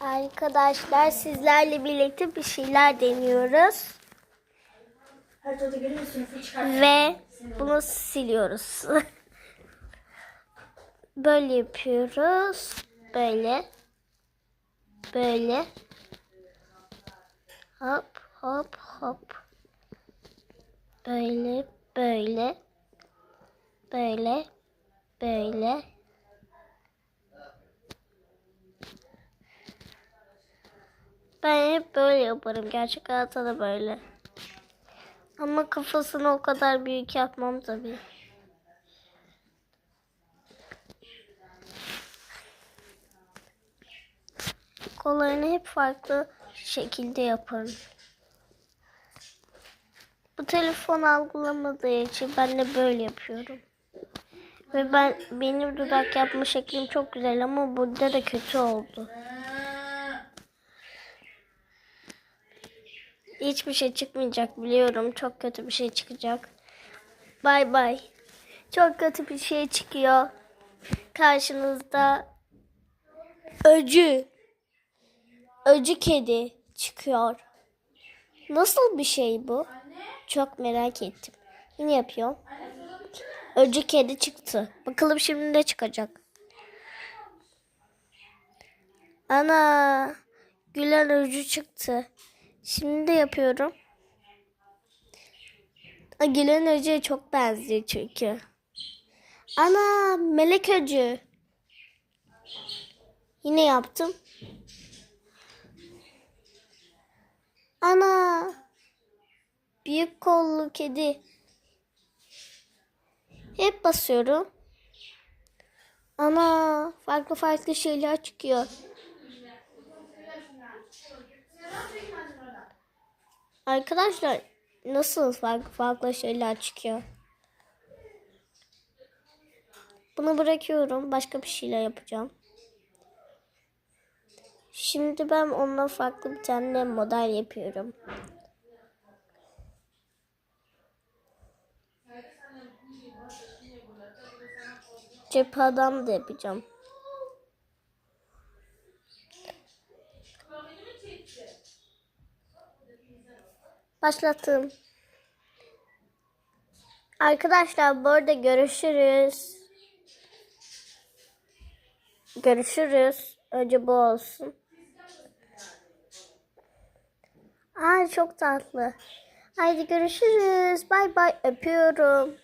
Arkadaşlar sizlerle birlikte bir şeyler deniyoruz. Ve bunu siliyoruz. Böyle yapıyoruz. Böyle. Böyle. Hop hop hop. Böyle böyle. Böyle. Böyle. Ben hep böyle yaparım. Gerçek hayatta da böyle. Ama kafasını o kadar büyük yapmam tabii. Kollarını hep farklı şekilde yaparım. Bu telefon algılamadığı için ben de böyle yapıyorum. Ve ben benim dudak yapma şeklim çok güzel ama burada da kötü oldu. Hiçbir şey çıkmayacak biliyorum. Çok kötü bir şey çıkacak. Bay bay. Çok kötü bir şey çıkıyor. Karşınızda öcü. Öcü kedi çıkıyor. Nasıl bir şey bu? Çok merak ettim. Yine yapıyorum. Öcü kedi çıktı. Bakalım şimdi ne çıkacak. Ana. Gülen öcü çıktı. Şimdi de yapıyorum. Gülen öcüye çok benziyor çünkü. Ana melek öcü. Yine yaptım. Ana büyük kollu kedi. Hep basıyorum. Ana farklı farklı şeyler çıkıyor. Arkadaşlar nasıl farklı farklı şeyler çıkıyor? Bunu bırakıyorum. Başka bir şeyler yapacağım. Şimdi ben onunla farklı bir tane model yapıyorum. Cephe adam da yapacağım. Başlattım. Arkadaşlar bu arada görüşürüz. Görüşürüz. Önce bu olsun. Aa çok tatlı. Haydi görüşürüz. Bay bay. Öpüyorum.